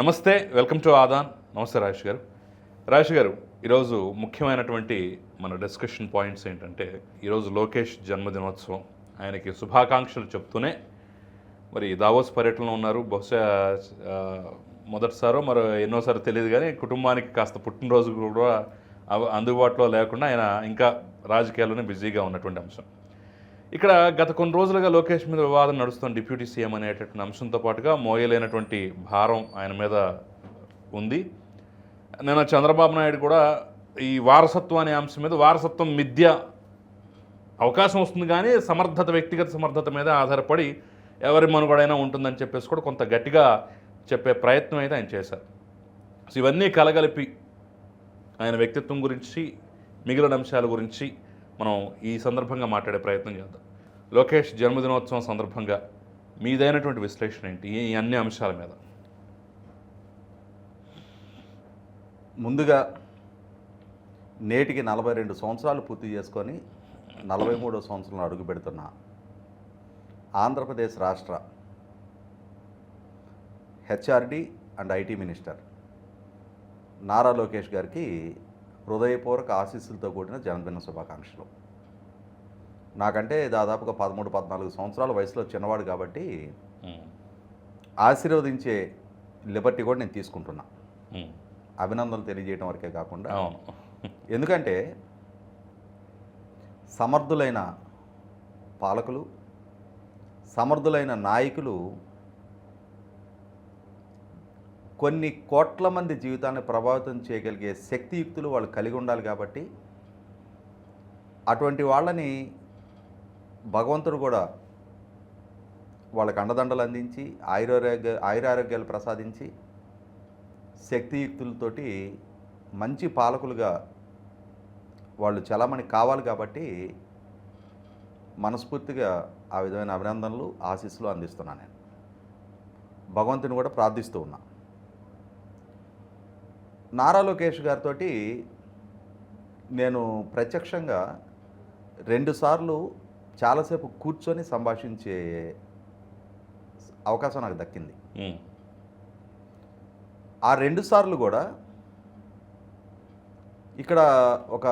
నమస్తే welcome to Aadan. నమస్తే రాజేష్ గారు. రాజేష్ గారు ఈరోజు ముఖ్యమైనటువంటి మన డిస్కషన్ పాయింట్స్ ఏంటంటే ఈరోజు లోకేష్ జన్మదినోత్సవం. ఆయనకి శుభాకాంక్షలు చెప్తూనే మరి దావోస్ పర్యటనలో ఉన్నారు. బహుశా మొదటిసారో మరో ఎన్నోసారి తెలియదు కానీ కుటుంబానికి కాస్త పుట్టినరోజు కూడా అందుబాటులో లేకుండా ఆయన ఇంకా రాజకీయాల్లోనే బిజీగా ఉన్నటువంటి అంశం. ఇక్కడ గత కొన్ని రోజులుగా లోకేష్ మీద వివాదం నడుస్తున్న డిప్యూటీ సీఎం అనేటటువంటి అంశంతో పాటుగా మోయలేనటువంటి భారం ఆయన మీద ఉంది. నిన్న చంద్రబాబు నాయుడు కూడా ఈ వారసత్వం అనే అంశం మీద వారసత్వం మిథ్య అవకాశం వస్తుంది కానీ సమర్థత వ్యక్తిగత సమర్థత మీద ఆధారపడి ఎవరి మనుగడైనా ఉంటుందని చెప్పేసి కూడా కొంత గట్టిగా చెప్పే ప్రయత్నం అయితే ఆయన చేశారు. సో ఇవన్నీ కలగలిపి ఆయన వ్యక్తిత్వం గురించి మిగిలిన అంశాల గురించి మనం ఈ సందర్భంగా మాట్లాడే ప్రయత్నం చేద్దాం. లోకేష్ జన్మదినోత్సవం సందర్భంగా మీదైనటువంటి విశ్లేషణ ఏంటి? ఈ అన్ని అంశాల మీద. ముందుగా నేటికి నలభై రెండు సంవత్సరాలు పూర్తి చేసుకొని నలభై మూడో సంవత్సరంలో అడుగు పెడుతున్న ఆంధ్రప్రదేశ్ రాష్ట్ర HRD and IT minister Nara Lokesh గారికి హృదయపూర్వక ఆశీస్సులతో కూడిన జన్మదిన శుభాకాంక్షలు. నాకంటే దాదాపుగా పదమూడు పద్నాలుగు సంవత్సరాల వయసులో చిన్నవాడు కాబట్టి ఆశీర్వదించే లిబర్టీ కూడా నేను తీసుకుంటున్నా. అభినందనలు తెలియజేయడం వరకే కాకుండా ఎందుకంటే సమర్థులైన పాలకులు సమర్థులైన నాయకులు కొన్ని కోట్ల మంది జీవితాన్ని ప్రభావితం చేయగలిగే శక్తియుక్తులు వాళ్ళు కలిగి ఉండాలి కాబట్టి అటువంటి వాళ్ళని భగవంతుడు కూడా వాళ్ళకి అండదండలు అందించి ఆయురారోగ్య ఆయురారోగ్యాలు ప్రసాదించి శక్తియుక్తులతోటి మంచి పాలకులుగా వాళ్ళు చలామణి కావాలి కాబట్టి మనస్ఫూర్తిగా ఆ విధమైన అభినందనలు ఆశీస్సులు అందిస్తున్నాను నేను. భగవంతుని కూడా ప్రార్థిస్తూ ఉన్నా నారా లోకేష్ గారితో నేను ప్రత్యక్షంగా రెండుసార్లు చాలాసేపు కూర్చొని సంభాషించే అవకాశం నాకు దక్కింది. ఆ రెండు సార్లు కూడా ఇక్కడ ఒక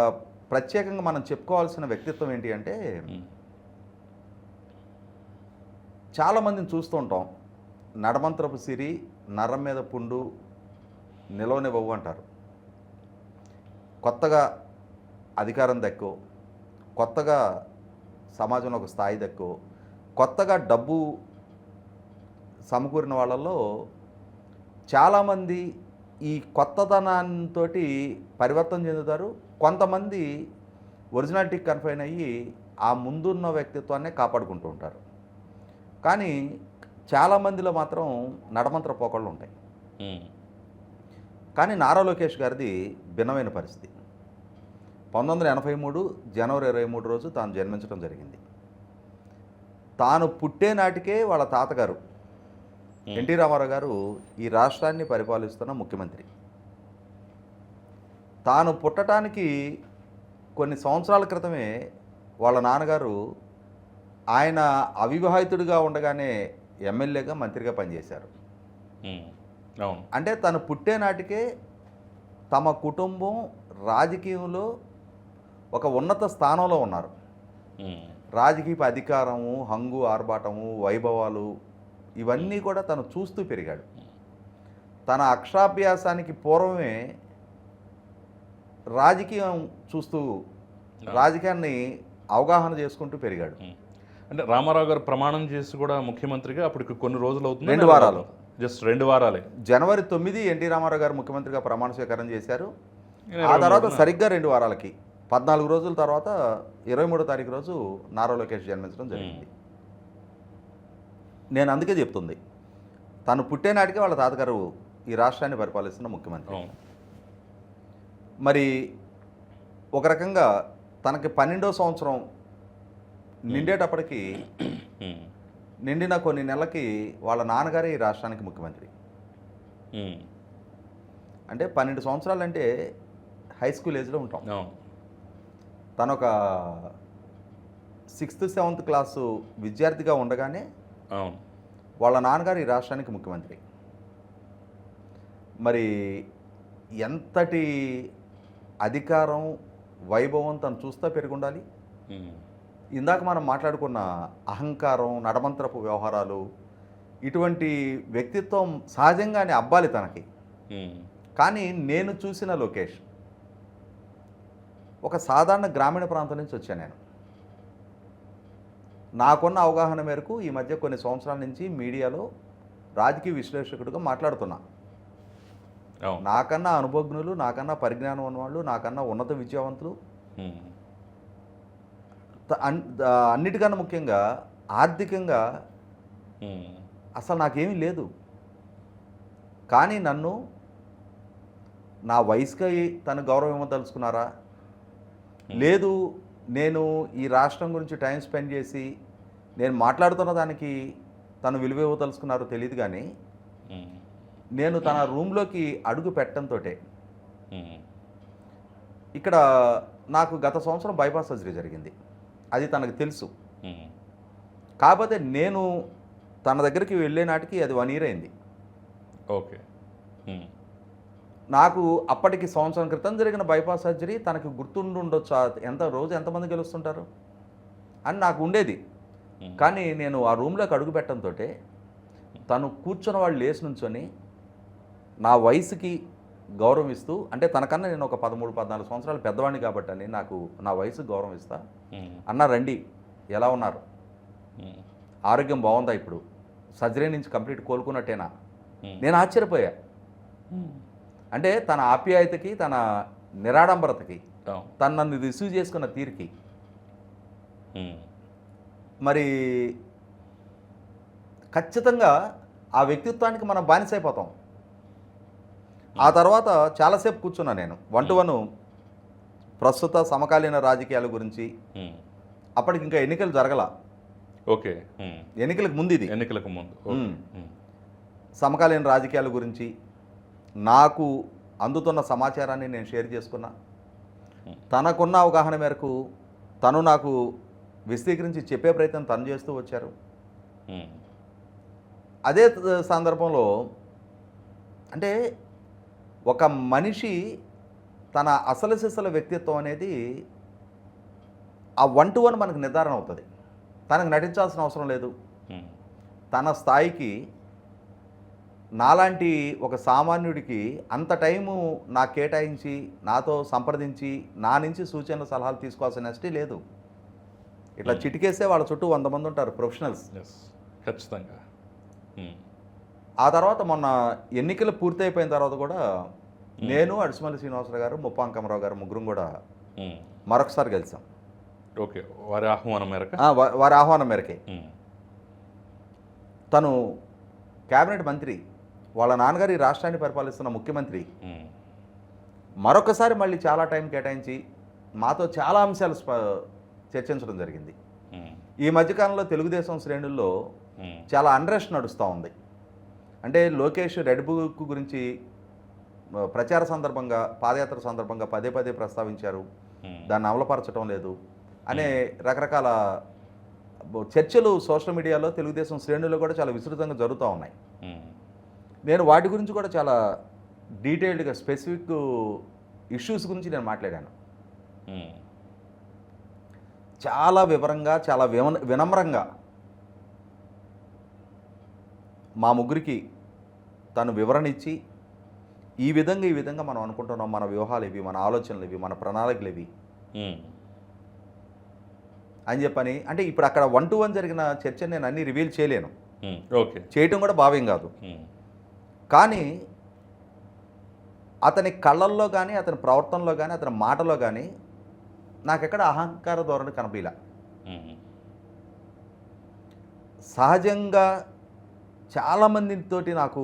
ప్రత్యేకంగా మనం చెప్పుకోవాల్సిన వ్యక్తిత్వం ఏంటి అంటే చాలామందిని చూస్తూ ఉంటాం. నడమంత్రపు సిరి నరం మీద పుండు నిలవనివ్వవు అంటారు. కొత్తగా అధికారం దక్కో కొత్తగా సమాజంలో ఒక స్థాయి దక్కో కొత్తగా డబ్బు సమకూరిన వాళ్ళల్లో చాలామంది ఈ కొత్తదనంతో పరివర్తన చెందుతారు. కొంతమంది ఒరిజినాలిటీ కన్ఫైన్ అయ్యి ఆ ముందున్న వ్యక్తిత్వాన్నే కాపాడుకుంటూ ఉంటారు. కానీ చాలామందిలో మాత్రం నడమంత్ర పోకళ్ళు ఉంటాయి. కానీ నారా లోకేష్ గారిది భిన్నమైన పరిస్థితి. పంతొమ్మిది వందల ఎనభై మూడు జనవరి ఇరవై మూడు రోజు తాను జన్మించడం జరిగింది. తాను పుట్టే నాటికే వాళ్ళ తాతగారు ఎన్టీ రామారావు గారు ఈ రాష్ట్రాన్ని పరిపాలిస్తున్న ముఖ్యమంత్రి. తాను పుట్టడానికి కొన్ని సంవత్సరాల క్రితమే వాళ్ళ నాన్నగారు ఆయన అవివాహితుడిగా ఉండగానే ఎమ్మెల్యేగా మంత్రిగా పనిచేశారు. అంటే తను పుట్టే నాటికే తమ కుటుంబం రాజకీయంలో ఒక ఉన్నత స్థానంలో ఉన్నారు. రాజకీయ అధికారము హంగు ఆర్భాటము వైభవాలు ఇవన్నీ కూడా తను చూస్తూ పెరిగాడు. తన అక్షరాభ్యాసానికి పూర్వమే రాజకీయం చూస్తూ రాజకీయాన్ని అవగాహన చేసుకుంటూ పెరిగాడు. అంటే రామారావు గారు ప్రమాణం చేసి కూడా ముఖ్యమంత్రిగా అప్పటికి కొన్ని రోజులు అవుతుంది రెండు వారాలు. జస్ట్ రెండు వారాలే. జనవరి తొమ్మిది ఎన్టీ రామారావు గారు ముఖ్యమంత్రిగా ప్రమాణ స్వీకారం చేశారు. ఆ తర్వాత సరిగ్గా రెండు వారాలకి. పద్నాలుగు రోజుల తర్వాత ఇరవై మూడో తారీఖు రోజు నారా లోకేష్ జన్మించడం జరిగింది. నేను అందుకే చెప్తుంది. తను పుట్టే నాటికే వాళ్ళ తాతగారు ఈ రాష్ట్రాన్ని పరిపాలిస్తున్న ముఖ్యమంత్రి. మరి ఒక రకంగా తనకి పన్నెండో సంవత్సరం నిండేటప్పటికి నిండిన కొన్ని నెలలకి వాళ్ళ నాన్నగారే ఈ రాష్ట్రానికి ముఖ్యమంత్రి. అంటే పన్నెండు సంవత్సరాలు అంటే హై స్కూల్ ఏజ్లో ఉంటాం. తను ఒక సిక్స్త్ సెవెంత్ క్లాసు విద్యార్థిగా ఉండగానే వాళ్ళ నాన్నగారు ఈ రాష్ట్రానికి ముఖ్యమంత్రి. మరి ఎంతటి అధికారం వైభవం తను చూస్తా పెరిగి ఉండాలి? ఉమ్, ఇందాక మనం మాట్లాడుకున్న అహంకారం నడమంత్రపు వ్యవహారాలు ఇటువంటి వ్యక్తిత్వం సహజంగానే అబ్బాలి తనకి. కానీ నేను చూసిన లోకేష్ ఒక సాధారణ గ్రామీణ ప్రాంతం నుంచి వచ్చాను నేను. నాకున్న అవగాహన మేరకు ఈ మధ్య కొన్ని సంవత్సరాల నుంచి మీడియాలో రాజకీయ విశ్లేషకుడిగా మాట్లాడుతున్నా. నాకన్నా అనుభవజ్ఞులు నాకన్నా పరిజ్ఞానం ఉన్నవాళ్ళు నాకన్నా ఉన్నత విద్యావంతులు అన్నిటికన్నా ముఖ్యంగా ఆర్థికంగా అసలు నాకేమీ లేదు. కానీ నన్ను నా వయసుకి తను గౌరవం ఇవ్వదలుచుకున్నారా లేదు నేను ఈ రాష్ట్రం గురించి టైం స్పెండ్ చేసి నేను మాట్లాడుతున్న దానికి తను విలువ ఇవ్వదలుచుకున్నారో తెలియదు కానీ నేను తన రూమ్లోకి అడుగు పెట్టడంతో ఇక్కడ నాకు గత సంవత్సరం బైపాస్ సర్జరీ జరిగింది. అది తనకు తెలుసు. కాకపోతే నేను తన దగ్గరికి వెళ్ళే నాటికి అది వన్ ఇయర్ అయింది. ఓకే. నాకు అప్పటికి సంవత్సరం క్రితం జరిగిన బైపాస్ సర్జరీ తనకి గుర్తుండి ఉండొచ్చు ఎంత రోజు ఎంతమంది గెలుస్తుంటారు? అని నాకు ఉండేది. కానీ నేను ఆ రూమ్లోకి అడుగు పెట్టడంతో తను కూర్చున్న వాళ్ళు లేచి నుంచొని నా వయసుకి గౌరవం ఇస్తూ అంటే తనకన్నా నేను ఒక పదమూడు పద్నాలుగు సంవత్సరాలు పెద్దవాడిని కాబట్టి అని నాకు నా వయసుకి గౌరవం ఇస్తా అన్న రండి ఎలా ఉన్నారు? ఆరోగ్యం బాగుందా ఇప్పుడు? సర్జరీ నుంచి కంప్లీట్ కోలుకున్నట్టేనా? నేను ఆశ్చర్యపోయా. అంటే తన ఆప్యాయతకి తన నిరాడంబరతకి తను నన్ను రిసీవ్ చేసుకున్న తీరుకి. మరి ఖచ్చితంగా ఆ వ్యక్తిత్వానికి మనం బానిసైపోతాం. ఆ తర్వాత చాలాసేపు కూర్చున్నా నేను. వన్ టు వన్ ప్రస్తుత సమకాలీన రాజకీయాల గురించి అప్పటికి ఇంకా ఎన్నికలు జరగల. ఓకే. ఎన్నికలకు ముందు ఇది. ఎన్నికలకు ముందు. సమకాలీన రాజకీయాల గురించి నాకు అందుతున్న సమాచారాన్ని నేను షేర్ చేసుకున్నా. తనకున్న అవగాహన మేరకు తను నాకు విశదీకరించి చెప్పే ప్రయత్నం తను చేస్తూ వచ్చారు. అదే సందర్భంలో అంటే ఒక మనిషి తన అసలు సిసల వ్యక్తిత్వం అనేది ఆ వన్ టు వన్ మనకు నిర్ధారణ అవుతుంది. తనకు నటించాల్సిన అవసరం లేదు. తన స్థాయికి నాలాంటి ఒక సామాన్యుడికి అంత టైము నాకు కేటాయించి నాతో సంప్రదించి నా నుంచి సూచనలు సలహాలు తీసుకోవాల్సిన నెస్టీ లేదు. ఇట్లా చిటికేస్తే వాళ్ళ చుట్టూ వంద మంది ఉంటారు ప్రొఫెషనల్స్. ఖచ్చితంగా. ఆ తర్వాత మొన్న ఎన్నికలు పూర్తయిపోయిన తర్వాత కూడా నేను అడిసిమల్లి శ్రీనివాసరావు గారు ముప్పాంకమరావు గారు ముగ్గురం కూడా మరొకసారి కలిసాం ఓకే వారి ఆహ్వానం మేరకు? వారి ఆహ్వానం మేరకే. తను కేబినెట్ మంత్రి వాళ్ళ నాన్నగారు ఈ రాష్ట్రాన్ని పరిపాలిస్తున్న ముఖ్యమంత్రి. మరొకసారి మళ్ళీ చాలా టైం కేటాయించి మాతో చాలా అంశాలు చర్చించడం జరిగింది. ఈ మధ్యకాలంలో తెలుగుదేశం శ్రేణుల్లో చాలా అన్రెస్ట్ నడుస్తూ ఉంది. అంటే లోకేష్ రెడ్ బుక్ గురించి ప్రచార సందర్భంగా పాదయాత్ర సందర్భంగా పదే పదే ప్రస్తావించారు. దాన్ని అమలుపరచడం లేదు అనే రకరకాల చర్చలు సోషల్ మీడియాలో తెలుగుదేశం శ్రేణుల్లో కూడా చాలా విస్తృతంగా జరుగుతూ ఉన్నాయి. నేను వాటి గురించి కూడా చాలా డీటెయిల్డ్గా స్పెసిఫిక్ ఇష్యూస్ గురించి నేను మాట్లాడాను. చాలా వివరంగా చాలా విన వినమ్రంగా మా ముగ్గురికి తను వివరణ ఇచ్చి ఈ విధంగా ఈ విధంగా మనం అనుకుంటున్నాం. మన వ్యూహాలు ఇవి మన ఆలోచనలు ఇవి మన ప్రణాళికలు ఇవి. అని చెప్పని అంటే ఇప్పుడు అక్కడ వన్ టు వన్ జరిగిన చర్చ నేను అన్ని రివీల్ చేయలేను. ఓకే. చేయటం కూడా భావ్యం కాదు. కానీ అతని కళ్ళల్లో కానీ అతని ప్రవర్తనలో కానీ అతని మాటలో కానీ నాకెక్కడ అహంకార ధోరణి కనపీలా. ఉమ్, సహజంగా చాలామందితోటి నాకు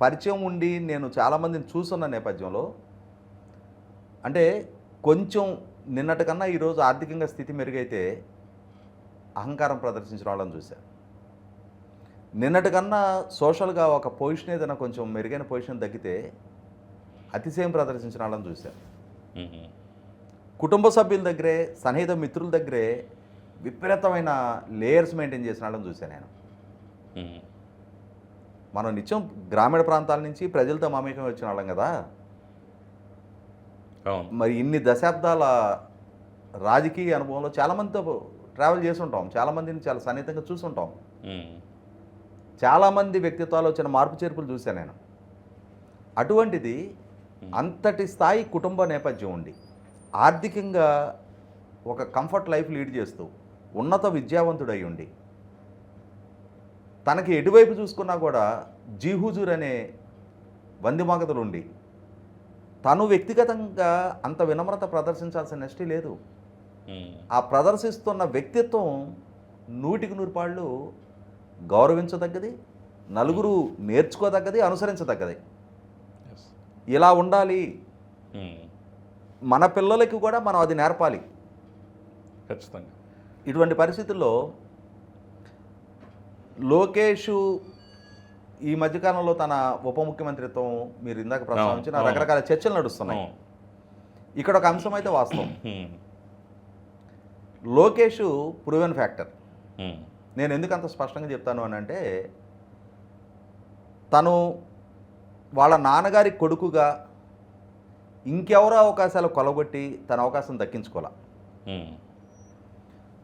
పరిచయం ఉండి నేను చాలామందిని చూస్తున్న నేపథ్యంలో అంటే కొంచెం నిన్నటి కన్నా ఈరోజు ఆర్థికంగా స్థితి మెరుగైతే అహంకారం ప్రదర్శించిన వాళ్ళని చూశాను. నిన్నటి కన్నా సోషల్గా ఒక పొజిషన్ ఏదైనా కొంచెం మెరుగైన పొజిషన్ తగ్గితే అతిశయం ప్రదర్శించిన వాళ్ళని చూశాను. కుటుంబ సభ్యుల దగ్గరే సన్నిహిత మిత్రుల దగ్గరే విపరీతమైన లేయర్స్ మెయింటైన్ చేసిన వాళ్ళని చూశాను నేను. మనం నిత్యం గ్రామీణ ప్రాంతాల నుంచి ప్రజలతో మమేకం వచ్చిన వాళ్ళం కదా. మరి ఇన్ని దశాబ్దాల రాజకీయ అనుభవంలో చాలామందితో ట్రావెల్ చేసి ఉంటాం చాలామందిని చాలా సన్నిహితంగా చూసుంటాం. చాలామంది వ్యక్తిత్వాలు వచ్చిన మార్పు చేర్పులు చూశాను నేను. అటువంటిది అంతటి స్థాయి కుటుంబ నేపథ్యం ఉండి ఆర్థికంగా ఒక కంఫర్ట్ లైఫ్ లీడ్ చేస్తూ ఉన్నత విద్యావంతుడై ఉండి తనకి ఎటువైపు చూసుకున్నా కూడా జీహుజూర్ అనే వందిమాగతలు ఉండి తను వ్యక్తిగతంగా అంత వినమ్రత ప్రదర్శించాల్సిన నెస్టీ లేదు. ఆ ప్రదర్శిస్తున్న వ్యక్తిత్వం నూటికి నూరు పాళ్ళు గౌరవించదగ్గది నలుగురు నేర్చుకోదగ్గది అనుసరించదగ్గది. ఇలా ఉండాలి. మన పిల్లలకి కూడా మనం అది నేర్పాలి. ఖచ్చితంగా. ఇటువంటి పరిస్థితుల్లో లోకేష్ ఈ మధ్యకాలంలో తన ఉప ముఖ్యమంత్రిత్వం మీరు ఇందాక ప్రస్తావించిన. రకరకాల చర్చలు నడుస్తున్నాయి. ఇక్కడ ఒక అంశం అయితే వాస్తవం. Lokesh proven factor. నేను ఎందుకు అంత స్పష్టంగా చెప్తాను అని అంటే తను వాళ్ళ నాన్నగారి కొడుకుగా ఇంకెవరో అవకాశాలు కొలగొట్టి తన అవకాశం దక్కించుకోలే ఉమ్.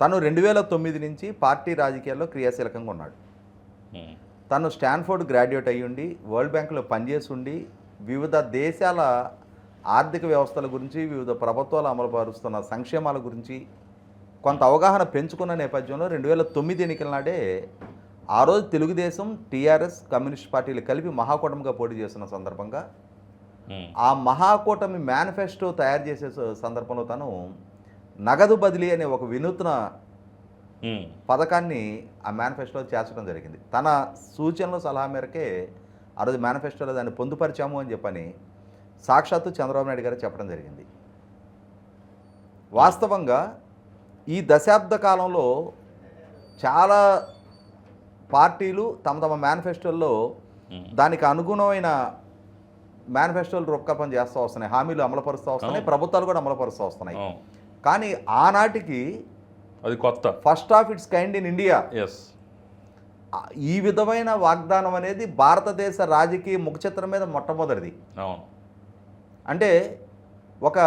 తను రెండు వేల తొమ్మిది నుంచి పార్టీ రాజకీయాల్లో క్రియాశీలకంగా ఉన్నాడు. తను స్టాన్ఫోర్డ్ గ్రాడ్యుయేట్ అయ్యి ఉండి వరల్డ్ బ్యాంకులో పనిచేసి ఉండి వివిధ దేశాల ఆర్థిక వ్యవస్థల గురించి వివిధ ప్రభుత్వాలు అమలుపరుస్తున్న సంక్షేమాల గురించి కొంత అవగాహన పెంచుకున్న నేపథ్యంలో రెండు వేల తొమ్మిది ఎన్నికల నాడే ఆ రోజు తెలుగుదేశం టీఆర్ఎస్ కమ్యూనిస్ట్ పార్టీలు కలిపి మహాకూటమిగా పోటీ చేస్తున్న సందర్భంగా. ఆ మహాకూటమి మేనిఫెస్టో తయారు చేసే సందర్భంలో తను నగదు బదిలీ అనే ఒక వినూత్న. పథకాన్ని ఆ మేనిఫెస్టోలో చేర్చడం జరిగింది తన సూచనలు సలహా మేరకే ఆ రోజు మేనిఫెస్టోలో దాన్ని పొందుపరిచాము అని చెప్పని సాక్షాత్తు చంద్రబాబు నాయుడు గారు చెప్పడం జరిగింది వాస్తవంగా ఈ దశాబ్ద కాలంలో చాలా పార్టీలు తమ తమ మేనిఫెస్టోల్లో. దానికి అనుగుణమైన మేనిఫెస్టోలు రూపకల్పన చేస్తూ వస్తున్నాయి హామీలు అమలుపరుస్తూ వస్తున్నాయి. ప్రభుత్వాలు కూడా అమలుపరుస్తూ వస్తున్నాయి. కానీ ఆనాటికి అది కొత్త. First of its kind in India. Yes ఈ విధమైన వాగ్దానం అనేది భారతదేశ రాజకీయ ముఖచిత్రం మీద మొట్టమొదటిది. అవును. అంటే ఒక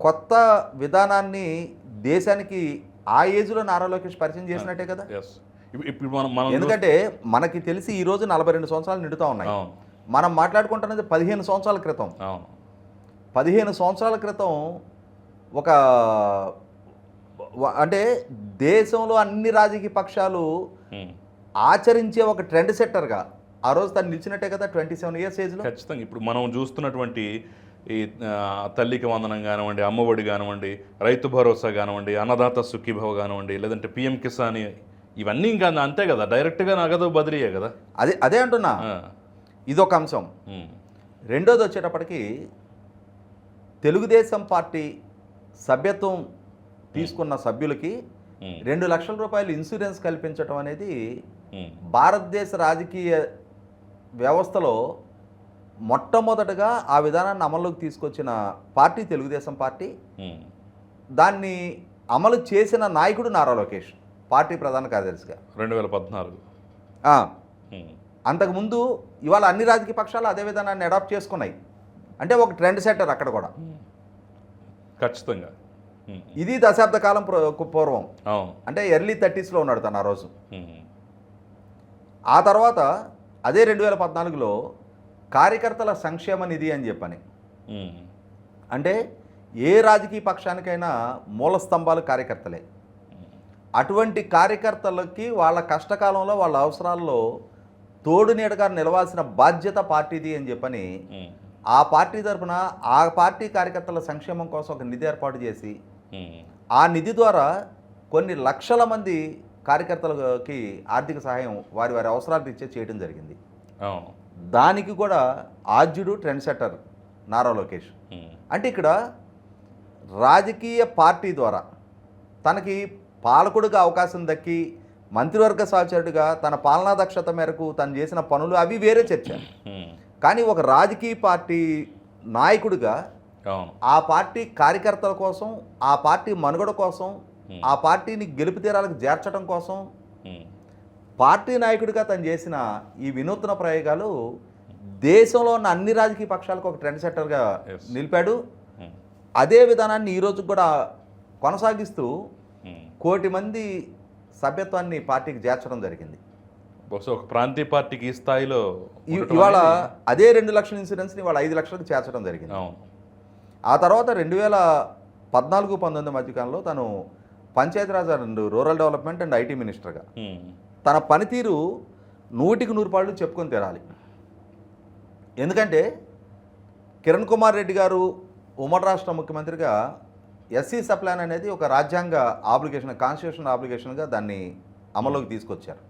కొత్త విధానాన్ని దేశానికి ఆ ఏజ్లో నారా లోకేష్ పరిచయం చేసినట్టే కదా? ఇప్పుడు మనం ఎందుకంటే మనకి తెలిసి ఈ రోజు నలభై రెండు సంవత్సరాలు నిండుతా ఉన్నాయి. మనం మాట్లాడుకుంటున్నది పదిహేను సంవత్సరాల క్రితం. అవును. పదిహేను సంవత్సరాల క్రితం ఒక అంటే దేశంలో అన్ని రాజకీయ పక్షాలు. ఆచరించే ఒక ట్రెండ్ సెట్టర్గా ఆ రోజు తను నిలిచినట్టే కదా ట్వంటీ సెవెన్ ఇయర్స్ ఏజ్లో ఖచ్చితంగా ఇప్పుడు మనం చూస్తున్నటువంటి ఈ తల్లికి వందనం కానివ్వండి అమ్మఒడి కానివ్వండి రైతు భరోసా కానివ్వండి అన్నదాత సుఖీభవ కానివ్వండి లేదంటే పిఎం కిసాన్ ఇవన్నీ ఇంకా అంతే కదా డైరెక్ట్గా నగదు బదిలీయే కదా అదే అదే అంటున్నా. ఇదొక అంశం. రెండోది వచ్చేటప్పటికి తెలుగుదేశం పార్టీ సభ్యత్వం తీసుకున్న సభ్యులకి. రెండు లక్షల రూపాయలు ఇన్సూరెన్స్ కల్పించడం అనేది. భారతదేశ రాజకీయ వ్యవస్థలో మొట్టమొదటగా ఆ విధానాన్ని అమల్లోకి తీసుకొచ్చిన పార్టీ తెలుగుదేశం పార్టీ. దాన్ని అమలు చేసిన నాయకుడు నారా లోకేష్ పార్టీ ప్రధాన కార్యదర్శిగా రెండు వేల పద్నాలుగు. అంతకుముందు ఇవాళ అన్ని రాజకీయ పక్షాలు అదే విధానాన్ని అడాప్ట్ చేసుకున్నాయి అంటే ఒక ట్రెండ్ సెట్టర్ అక్కడ కూడా ఖచ్చితంగా. ఇది దశాబ్ద కాలం పూర్వ- అంటే ఎర్లీ థర్టీస్లో ఉన్నాడు తను ఆ రోజు. ఆ తర్వాత అదే రెండు వేల పద్నాలుగులో కార్యకర్తల సంక్షేమ నిధి అని చెప్పని. అంటే ఏ రాజకీయ పక్షానికైనా మూల స్తంభాలు కార్యకర్తలే అటువంటి కార్యకర్తలకి వాళ్ళ కష్టకాలంలో వాళ్ళ అవసరాల్లో తోడు నీడగా నిలవాల్సిన బాధ్యత పార్టీది అని చెప్పని. ఆ పార్టీ తరపున ఆ పార్టీ కార్యకర్తల సంక్షేమం కోసం ఒక నిధి ఏర్పాటు చేసి. ఆ నిధి ద్వారా కొన్ని లక్షల మంది కార్యకర్తలకి ఆర్థిక సహాయం వారి వారి అవసరాలు ఇచ్చే చేయడం జరిగింది దానికి కూడా ఆద్యుడు ట్రెండ్ సెట్టర్ నారా లోకేష్. అంటే ఇక్కడ రాజకీయ పార్టీ ద్వారా తనకి పాలకుడిగా అవకాశం దక్కి మంత్రివర్గ సహచరుడిగా తన పాలనా దక్షత మేరకు తను చేసిన పనులు అవి వేరే చర్చ. కానీ ఒక రాజకీయ పార్టీ నాయకుడిగా ఆ పార్టీ కార్యకర్తల కోసం ఆ పార్టీ మనుగడ కోసం. ఆ పార్టీని గెలుపు తీరాలకు చేర్చడం కోసం. పార్టీ నాయకుడిగా తను చేసిన ఈ వినూత్న ప్రయోగాలు దేశంలో ఉన్న అన్ని రాజకీయ పక్షాలకు ఒక ట్రెండ్ సెట్టర్గా. నిలిపాడు అదే విధానాన్ని ఈ రోజు కూడా కొనసాగిస్తూ. కోటి మంది సభ్యత్వాన్ని పార్టీకి చేర్చడం జరిగింది బహుశా ఒక ప్రాంతీయ పార్టీకి ఈ స్థాయిలో ఇవాళ అదే రెండు లక్షల ఇన్సూరెన్స్ని ఇవాళ ఐదు లక్షలకు చేర్చడం జరిగింది. అవును. ఆ తర్వాత రెండు వేల పద్నాలుగు పంతొమ్మిది మధ్యకాలంలో తను Panchayati Raj and rural development and IT మినిస్టర్గా. తన పనితీరు నూటికి నూరు పాళ్ళు చెప్పుకొని తీరాలి. ఎందుకంటే కిరణ్ కుమార్ రెడ్డి గారు ఉమ్మడి రాష్ట్ర ముఖ్యమంత్రిగా ఎస్సీ సప్లాన్ అనేది ఒక రాజ్యాంగ ఆబ్లిగేషన్ కాన్స్టిట్యూషన్ ఆబ్లిగేషన్గా దాన్ని అమల్లోకి తీసుకొచ్చారు.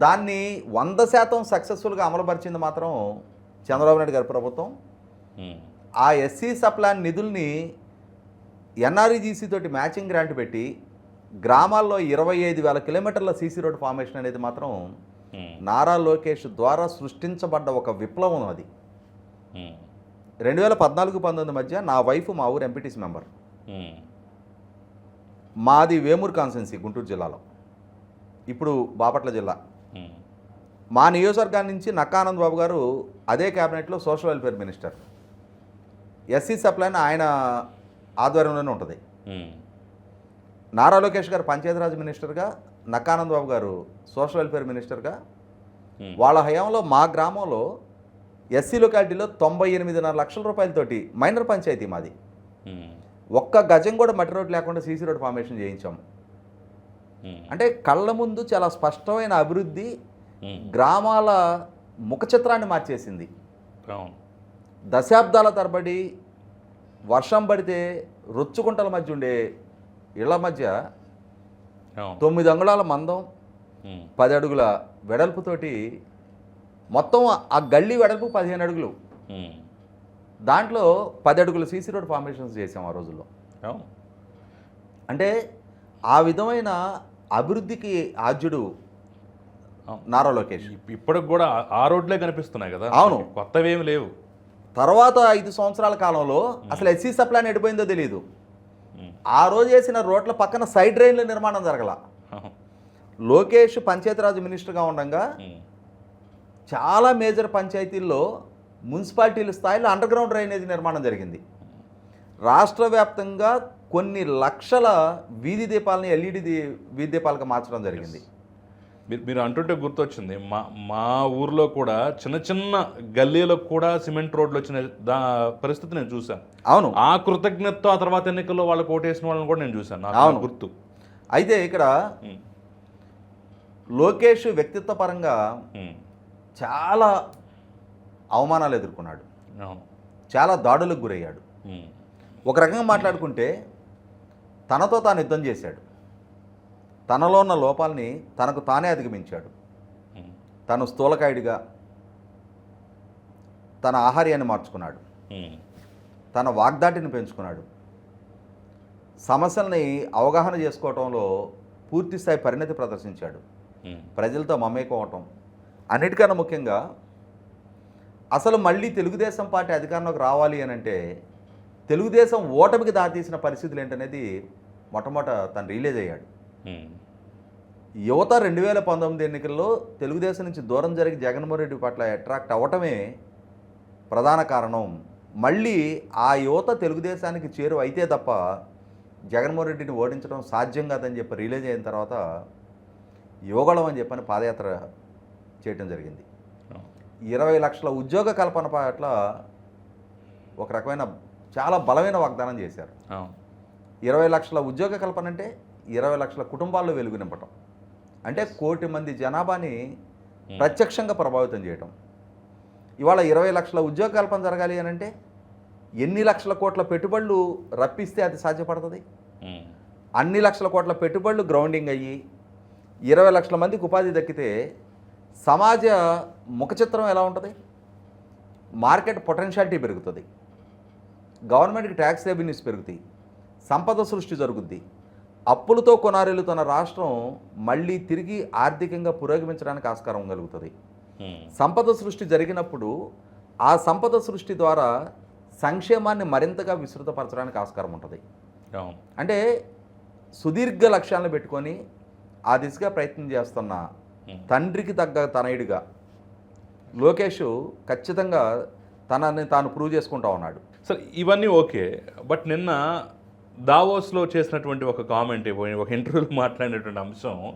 దాన్ని వంద శాతం సక్సెస్ఫుల్గా అమలుపరిచింది మాత్రం చంద్రబాబు నాయుడు గారి ప్రభుత్వం. ఆ ఎస్సీ సప్లాన్ నిధుల్ని ఎన్ఆర్ఈజీసీ తోటి మ్యాచింగ్ గ్రాంట్ పెట్టి గ్రామాల్లో ఇరవై ఐదు వేల కిలోమీటర్ల సీసీ రోడ్ ఫార్మేషన్ అనేది మాత్రం నారా లోకేష్ ద్వారా సృష్టించబడ్డ ఒక విప్లవం అది. రెండు వేల పద్నాలుగు పంతొమ్మిది మధ్య నా వైఫ్ మా ఊరు ఎంపీటీసీ మెంబర్. మాది వేమూరు కాన్సెన్సీ గుంటూరు జిల్లాలో. ఇప్పుడు బాపట్ల జిల్లా. మా నియోజకవర్గాన్ని నుంచి నక్కానంద్ బాబు గారు అదే క్యాబినెట్లో social welfare minister. SC subplan ఆయన ఆధ్వర్యంలోనే ఉంటుంది. నారా లోకేష్ గారు పంచాయతీరాజ్ మినిస్టర్గా నక్కానంద్ బాబు గారు సోషల్ వెల్ఫేర్ మినిస్టర్గా వాళ్ళ హయాంలో మా గ్రామంలో ఎస్సీ లొకాలిటీలో తొంభై ఎనిమిదిన్నర లక్షల రూపాయలతోటి మైనర్ పంచాయతీ మాది. ఒక్క గజం కూడా మట్టి రోడ్ లేకుండా సీసీ రోడ్ ఫార్మేషన్ చేయించాము అంటే కళ్ళ ముందు చాలా స్పష్టమైన అభివృద్ధి గ్రామాల ముఖ చిత్రాన్ని మార్చేసింది. దశాబ్దాల తరబడి వర్షం పడితే రొచ్చుకుంటల మధ్య ఉండే ఇళ్ళ మధ్య తొమ్మిది అంగుళాల మందం పది అడుగుల వెడల్పుతోటి మొత్తం ఆ గల్లీ వెడల్పు పదిహేను అడుగులు. దాంట్లో పది అడుగుల సీసీ రోడ్ ఫార్మేషన్స్ చేసాం ఆ రోజుల్లో. అంటే ఆ విధమైన అభివృద్ధికి ఆద్యుడు. నారా లోకేష్. ఇప్- ఇప్పటికి కూడా ఆ- రోడ్లే కనిపిస్తున్నాయి కదా. అవును. కొత్తవి ఏమి లేవు. తర్వాత ఐదు సంవత్సరాల కాలంలో అసలు ఎస్సీ సప్లాన్ ఎడిపోయిందో తెలియదు ఆ రోజు వేసిన రోడ్ల పక్కన సైడ్ డ్రైన్ల నిర్మాణం జరగల. లోకేష్ పంచాయతీరాజ్ మినిస్టర్గా ఉండగా చాలా మేజర్ పంచాయతీల్లో మున్సిపాలిటీల స్థాయిలో అండర్ గ్రౌండ్ డ్రైనేజ్ నిర్మాణం జరిగింది. రాష్ట్ర వ్యాప్తంగా కొన్ని లక్షల వీధి దీపాలని ఎల్ఈడి దీ వీధి దీపాలుగా మార్చడం జరిగింది. మీరు మీరు అంటుంటే గుర్తొచ్చింది. మా మా ఊర్లో కూడా చిన్న చిన్న గల్లీలకు కూడా సిమెంట్ రోడ్లు వచ్చిన దా పరిస్థితి నేను చూశాను. అవును. ఆ కృతజ్ఞతతో ఆ తర్వాత ఎన్నికల్లో వాళ్ళకి ఓటేసిన వాళ్ళని కూడా నేను చూశాను. అవును. గుర్తు. అయితే ఇక్కడ లోకేష్ వ్యక్తిత్వ పరంగా చాలా అవమానాలు ఎదుర్కొన్నాడు. చాలా దాడులకు గురయ్యాడు. ఒక రకంగా మాట్లాడుకుంటే తనతో తాను యుద్ధం చేశాడు. తనలో ఉన్న లోపాలని తనకు తానే అధిగమించాడు. తను స్థూలకాయుడిగా తన ఆహార్యాన్ని మార్చుకున్నాడు. తన వాగ్దాటిని పెంచుకున్నాడు. సమస్యల్ని అవగాహన చేసుకోవటంలో పూర్తిస్థాయి పరిణతి ప్రదర్శించాడు. ప్రజలతో మమేకం అవటం అన్నిటికన్నా ముఖ్యంగా అసలు మళ్ళీ తెలుగుదేశం పార్టీ అధికారంలోకి రావాలి అని అంటే తెలుగుదేశం ఓటమికి దారితీసిన పరిస్థితులు ఏంటనేది మొట్టమొదట తను రిలీజ్ అయ్యాడు. యువత రెండు వేల పంతొమ్మిది ఎన్నికల్లో తెలుగుదేశం నుంచి దూరం జరిగి జగన్మోహన్ రెడ్డి పట్ల అట్రాక్ట్ అవ్వటమే ప్రధాన కారణం. మళ్ళీ ఆ యువత తెలుగుదేశానికి చేరువ అయితే తప్ప జగన్మోహన్ రెడ్డిని ఓడించడం సాధ్యం కాదని చెప్పి రిలీజ్ అయిన తర్వాత యువగళం అని చెప్పని పాదయాత్ర చేయటం జరిగింది. ఇరవై లక్షల ఉద్యోగ కల్పన పట్ల ఒక రకమైన చాలా బలమైన వాగ్దానం చేశారు. ఇరవై లక్షల ఉద్యోగ కల్పన అంటే ఇరవై లక్షల కుటుంబాల్లో వెలుగు నింపటం. అంటే కోటి మంది జనాభాని ఉమ్, ప్రత్యక్షంగా ప్రభావితం చేయటం. ఇవాళ ఇరవై లక్షల ఉద్యోగ కల్పన జరగాలి అని అంటే ఎన్ని లక్షల కోట్ల పెట్టుబడులు రప్పిస్తే అది సాధ్యపడుతుంది? ఉమ్, అన్ని లక్షల కోట్ల పెట్టుబడులు గ్రౌండింగ్ అయ్యి ఇరవై లక్షల మందికి ఉపాధి దక్కితే సమాజ ముఖ చిత్రం ఎలా ఉంటుంది? మార్కెట్ పొటెన్షియాలిటీ పెరుగుతుంది. గవర్నమెంట్కి ట్యాక్స్ రెవెన్యూస్ పెరుగుతాయి. సంపద సృష్టి జరుగుద్ది. అప్పులతో కొనారెలుతున్న రాష్ట్రం మళ్ళీ తిరిగి ఆర్థికంగా పురోగమించడానికి ఆస్కారం కలుగుతుంది. సంపద సృష్టి జరిగినప్పుడు ఆ సంపద సృష్టి ద్వారా సంక్షేమాన్ని మరింతగా విస్తృతపరచడానికి ఆస్కారం ఉంటుంది. అంటే సుదీర్ఘ లక్ష్యాలను పెట్టుకొని ఆ దిశగా ప్రయత్నం చేస్తున్న. తండ్రికి తగ్గ తనయుడిగా లోకేష్ ఖచ్చితంగా తనని తాను ప్రూవ్ చేసుకుంటా ఉన్నాడు. సరే ఇవన్నీ ఓకే. బట్ నిన్న దావోస్లో చేసినటువంటి ఒక కామెంట్ ఒక ఇంటర్వ్యూలో మాట్లాడినటువంటి అంశం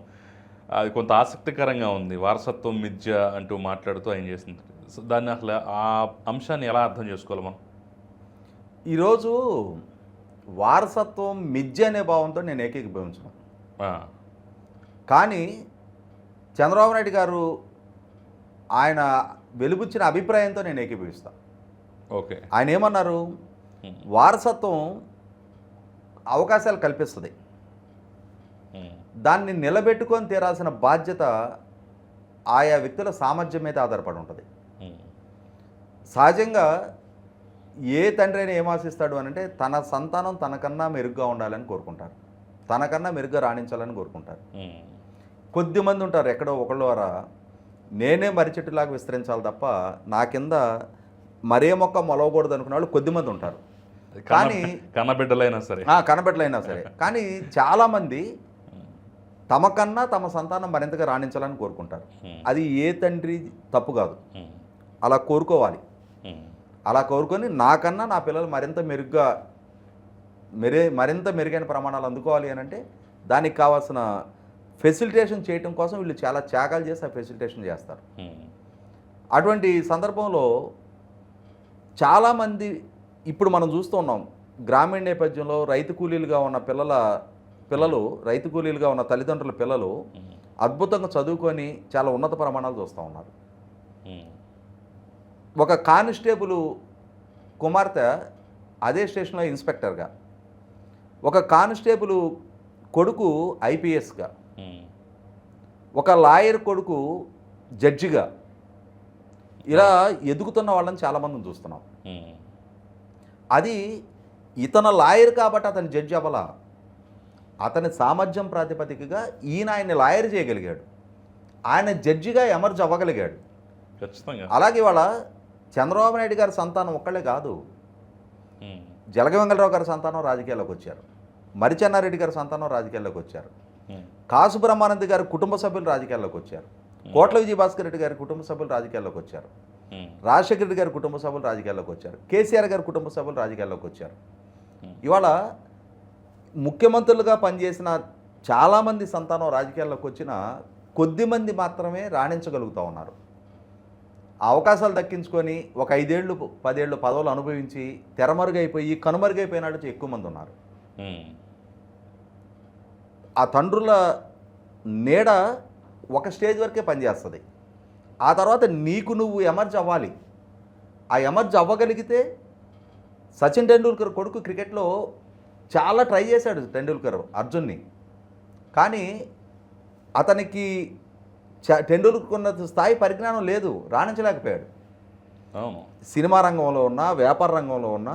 అది కొంత ఆసక్తికరంగా ఉంది. వారసత్వం మిథ్య అంటూ మాట్లాడుతూ ఆయన చేసింది. దాన్ని అసలు ఆ అంశాన్ని ఎలా అర్థం చేసుకోవాలి మనం? ఈరోజు వారసత్వం మిథ్య అనే భావంతో నేను ఏకీభవించను కానీ చంద్రబాబు నాయుడు గారు ఆయన వెలుబుచ్చిన అభిప్రాయంతో నేను ఏకీభవిస్తాను ఓకే. ఆయన ఏమన్నారు? వారసత్వం అవకాశాలు కల్పిస్తుంది. దాన్ని నిలబెట్టుకొని తీరాల్సిన బాధ్యత ఆయా వ్యక్తుల సామర్థ్యం మీద ఆధారపడి ఉంటుంది. సహజంగా ఏ తండ్రి అయినా ఏం ఆశిస్తాడు అని అంటే తన సంతానం తనకన్నా మెరుగ్గా ఉండాలని కోరుకుంటారు. తనకన్నా మెరుగ్గా రాణించాలని కోరుకుంటారు. ఉమ్, కొద్ది మంది ఉంటారు ఎక్కడో ఒకళ్ళ ద్వారా నేనే మర్రి చెట్టులాగా విస్తరించాలి తప్ప నా కింద మరే మొక్క మొలవకూడదు అనుకునే వాళ్ళు కొద్ది మంది ఉంటారు. కానీ- కన్నబిడ్డలైనా సరే. ఆ, కనబెట్టలైనా సరే. కానీ చాలామంది తమకన్నా తమ సంతానం మరింతగా రాణించాలని కోరుకుంటారు. అది ఏ తండ్రి తప్పు కాదు. అలా కోరుకోవాలి. అలా కోరుకొని నాకన్నా నా పిల్లలు మరింత మెరుగ్గా మెరే మరింత మెరుగైన ప్రమాణాలు అందుకోవాలి అని అంటే దానికి కావాల్సిన ఫెసిలిటేషన్ చేయటం కోసం వీళ్ళు చాలా త్యాగాలు చేసి ఆ ఫెసిలిటేషన్ చేస్తారు. అటువంటి సందర్భంలో చాలామంది ఇప్పుడు మనం చూస్తున్నాం గ్రామీణ నేపథ్యంలో రైతు కూలీలుగా ఉన్న పిల్లల పిల్లలు రైతు కూలీలుగా ఉన్న తల్లిదండ్రుల పిల్లలు అద్భుతంగా చదువుకొని చాలా ఉన్నత ప్రమాణాలు చూస్తూ ఉన్నారు. ఒక కానిస్టేబుల్ కుమార్తె అదే స్టేషన్లో ఇన్స్పెక్టర్గా ఒక కానిస్టేబుల్ కొడుకు ఐపీఎస్గా ఒక లాయర్ కొడుకు జడ్జిగా ఇలా ఎదుగుతున్న వాళ్ళని చాలామందిని చూస్తున్నాం. అది ఇతను లాయర్ కాబట్టి అతను జడ్జి అవ్వాల. అతని సామర్థ్యం ప్రాతిపదికగా ఈయన ఆయన్ని లాయర్ చేయగలిగాడు. ఆయన జడ్జిగా ఎమర్జ్ అవ్వగలిగాడు. ఖచ్చితంగా. అలాగే ఇవాళ చంద్రబాబు నాయుడు గారి సంతానం ఒక్కళ్ళే కాదు. ఉమ్, జలగ వెంగళరావు గారి సంతానం రాజకీయాల్లోకి వచ్చారు. మరిచెన్నారెడ్డి గారి సంతానం రాజకీయాల్లోకి వచ్చారు. కాసు బ్రహ్మానంద్ గారి కుటుంబ సభ్యులు రాజకీయాల్లోకి వచ్చారు. కోట్ల విజయభాస్కర్ రెడ్డి గారి కుటుంబ సభ్యులు రాజకీయాల్లోకి వచ్చారు. రాజశేఖర రెడ్డి గారి కుటుంబ సభ్యులు రాజకీయాల్లోకి వచ్చారు. కేసీఆర్ గారి కుటుంబ సభ్యులు రాజకీయాల్లోకి వచ్చారు. ఇవాళ ముఖ్యమంత్రులుగా పనిచేసిన చాలామంది సంతానం రాజకీయాల్లోకి వచ్చిన కొద్ది మంది మాత్రమే రాణించగలుగుతూ ఉన్నారు. అవకాశాలు దక్కించుకొని ఒక ఐదేళ్ళు పదేళ్ళు పదవులు అనుభవించి తెరమరుగైపోయి కనుమరుగైపోయినాడు ఎక్కువ మంది ఉన్నారు. ఆ తండ్రుల నీడ ఒక స్టేజ్ వరకే పనిచేస్తుంది. ఆ తర్వాత నీకు నువ్వు ఎమర్జ్ అవ్వాలి. ఆ ఎమర్జ్ అవ్వగలిగితే సచిన్ టెండూల్కర్ కొడుకు క్రికెట్లో చాలా ట్రై చేశాడు టెండూల్కర్ అర్జున్ని. కానీ అతనికి టెండూల్కర్ ఉన్న స్థాయి పరిజ్ఞానం లేదు రాణించలేకపోయాడు. అవును. సినిమా రంగంలో ఉన్న వ్యాపార రంగంలో ఉన్న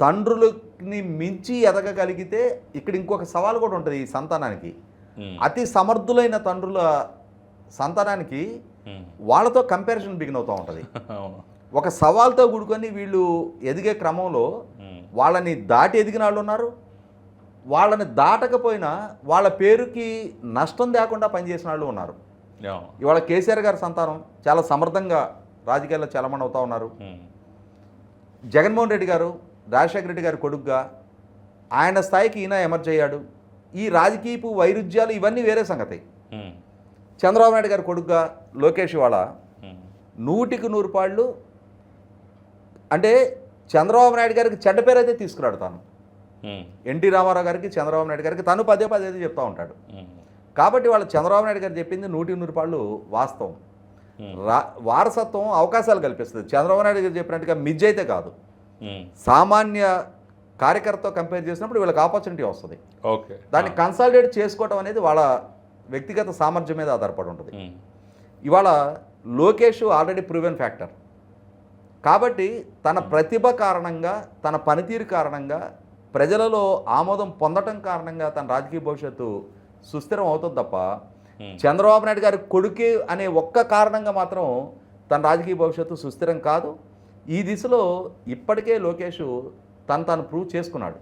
తండ్రులని మించి ఎదగగలిగితే ఇక్కడ ఇంకొక సవాల్ కూడా ఉంటుంది ఈ సంతానానికి. అతి సమర్థులైన తండ్రుల సంతానానికి వాళ్ళతో కంపారిజన్ బిగిన్ అవుతూ ఉంటుంది. ఒక సవాల్తో కూడుకొని వీళ్ళు ఎదిగే క్రమంలో వాళ్ళని దాటి ఎదిగిన వాళ్ళు ఉన్నారు. వాళ్ళని దాటకపోయినా వాళ్ళ పేరుకి నష్టం లేకుండా పనిచేసిన వాళ్ళు ఉన్నారు. ఇవాళ కేసీఆర్ గారి సంతానం చాలా సమర్థంగా రాజకీయాల్లో చలమణి అవుతా ఉన్నారు. జగన్మోహన్ రెడ్డి గారు రాజశేఖర రెడ్డి గారి కొడుకుగా ఆయన స్థాయికి ఈయన ఎమర్జ్ అయ్యాడు. ఈ రాజకీయపు వైరుధ్యాలు ఇవన్నీ వేరే సంగతి. చంద్రబాబు నాయుడు గారి కొడుకుగా లోకేష్ ఇవాళ నూటికి నూరు పాళ్ళు అంటే చంద్రబాబు నాయుడు గారికి చెడ్డ పేరు అయితే తీసుకురాడు తాను. ఎన్టీ రామారావు గారికి చంద్రబాబు నాయుడు గారికి తను పదే పదే చెప్తా ఉంటాడు. కాబట్టి వాళ్ళ చంద్రబాబు నాయుడు గారు చెప్పింది నూటికి నూరు పాళ్ళు వాస్తవం. రా వారసత్వం అవకాశాలు కల్పిస్తుంది. చంద్రబాబు నాయుడు గారు చెప్పినట్టుగా మిజ్ అయితే కాదు. సామాన్య కార్యకర్తతో కంపేర్ చేసినప్పుడు వీళ్ళకి ఆపర్చునిటీ వస్తుంది. ఓకే. దాన్ని కన్సాలిడేట్ చేసుకోవడం అనేది వాళ్ళ వ్యక్తిగత సామర్థ్యం మీద ఆధారపడి ఉంటుంది. ఇవాళ లోకేష్ ఆల్రెడీ ప్రూవెన్ ఫ్యాక్టర్. కాబట్టి తన ప్రతిభ కారణంగా తన పనితీరు కారణంగా ప్రజలలో ఆమోదం పొందటం కారణంగా తన రాజకీయ భవిష్యత్తు సుస్థిరం అవుతుంది తప్ప చంద్రబాబు నాయుడు గారి కొడుకే అనే ఒక్క కారణంగా మాత్రం తన రాజకీయ భవిష్యత్తు సుస్థిరం కాదు. ఈ దిశలో ఇప్పటికే లోకేష్ తను తాను ప్రూవ్ చేసుకున్నాడు.